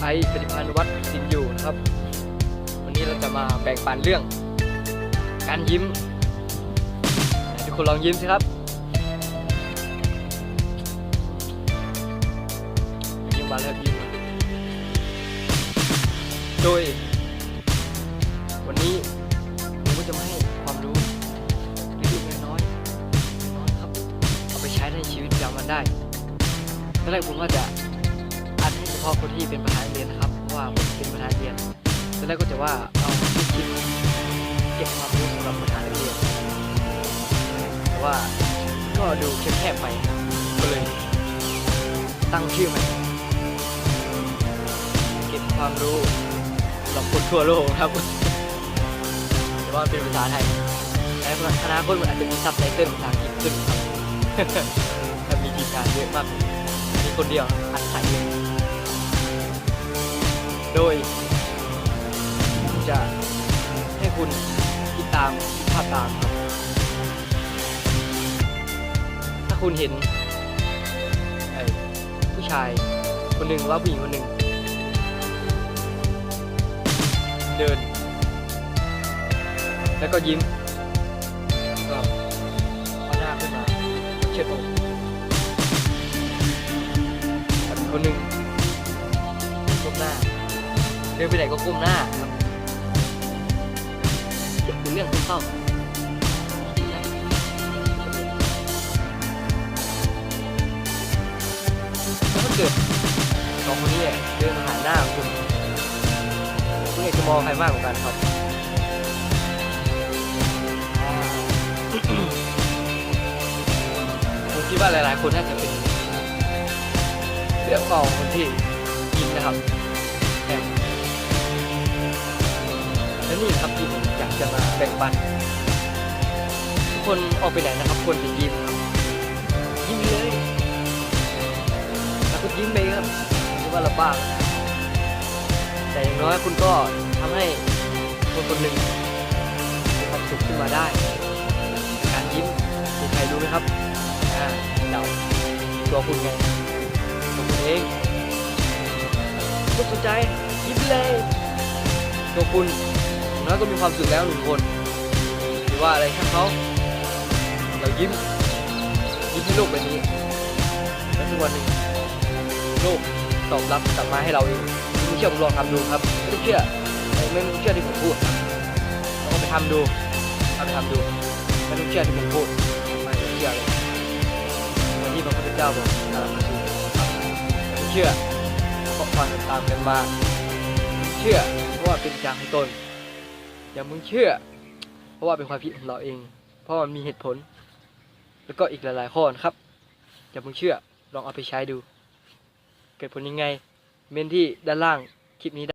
ไอซ์ปฏิพันธ์วัฒน์สินอยู่นะครับ วันนี้เราจะมาแบ่งปันเรื่อง การยิ้มทุกคนลองยิ้มสิครับยิ้มมาแล้วยิ้มโดย วันนี้ผมก็จะมาให้ความรู้เล็กๆน้อยๆน้อยครับเอาไปใช้ในชีวิตประจำวันได้ตอนแรกผมว่าจะ เฉพาะคนที่เป็นประธานเรียนนะครับเพราะว่าผมเป็นประธานเรียนตอนแรกก็จะว่าเอาที่คิดเก็บความรู้สำหรับประธานเรียนแต่ว่าก็ดูแคบๆไปก็เลยตั้งชื่อใหม่เก็บความรู้สำหรับคนทั่วโลกครับแต่ว่าเป็นภาษาไทยและอนาคตมันอาจจะมีซับไตเติลภาษาอังกฤษขึ้นครับถ้ามีทีมงานเยอะมากมีคนเดียวอัดใส่เลย โดยจะให้คุณติดตามคิดภาพตามครับถ้าคุณเห็นผู้ชายคนหนึ่งรือว่าผู้หญิงคนหนึ่งเดิน แล้วก็ยิ้มก็เอาหน้าขึ้นมาเชิดอกกับคนหนึ่ง ดินไปไหนก็ก้มหน้าครับคุยเรื่องคุณเศร้าแล้วถ้าเกิดสองคนนี้เดินมาหาหน้าคุณคุณอยากจะมองใครมากกว่ากันครับผมคิดว่าหลาย ๆ คนน่าจะเป็นเรื่องของคนที่ยิ้มนะครับแค่และ นี่ครับที่ผมอยากจะมาแบ่งปันทุกคนออกไปไหนนะครับควรจะยิ้มครับยิ้มเลยแล้วคุณยิ้มไปครับไม่ว่าเราบ้างแต่อย่างน้อยคุณก็ทำให้คนคนหนึ่งมีความสุขขึ้นมาได้ การยิ้มมีใครรู้ไหมครับอ่าเดาตัวคุณไงตัวคุณเองไม่สนใจยิ้มเลยตัวคุณ อย่างน้อยก็มีความสุขแล้วหนึ่งคนหรือว่าอะไรช่เขาเรายิ้มยิ้มให้โลกใบบนี้แล้วทุกวันหนึ่งโลกตอบรับกลับมาให้เราเองไม่เชื่อผมลองทำดูครับไม่เชื่อไม่ไม่เชื่อที่ผมพูดครับลองไปทำดูเอาไปทำดูไม่ต้องเชื่อที่ผมพูดไม่ต้องเชื่อเลยวันที่พระพุทธเจ้าบอกอารมาสูไม่เชื่อเพราะฟังตามกันมาเชื่อเพราะว่าเป็นจางให้ตน อย่ามึงเชื่อ เพราะว่าเป็นความผิดของเราเอง เพราะมันมีเหตุผล แล้วก็อีกหลายๆข้อนะครับ อย่ามึงเชื่อ ลองเอาไปใช้ดู เกิดผลยังไง เมนที่ด้านล่างคลิปนี้ได้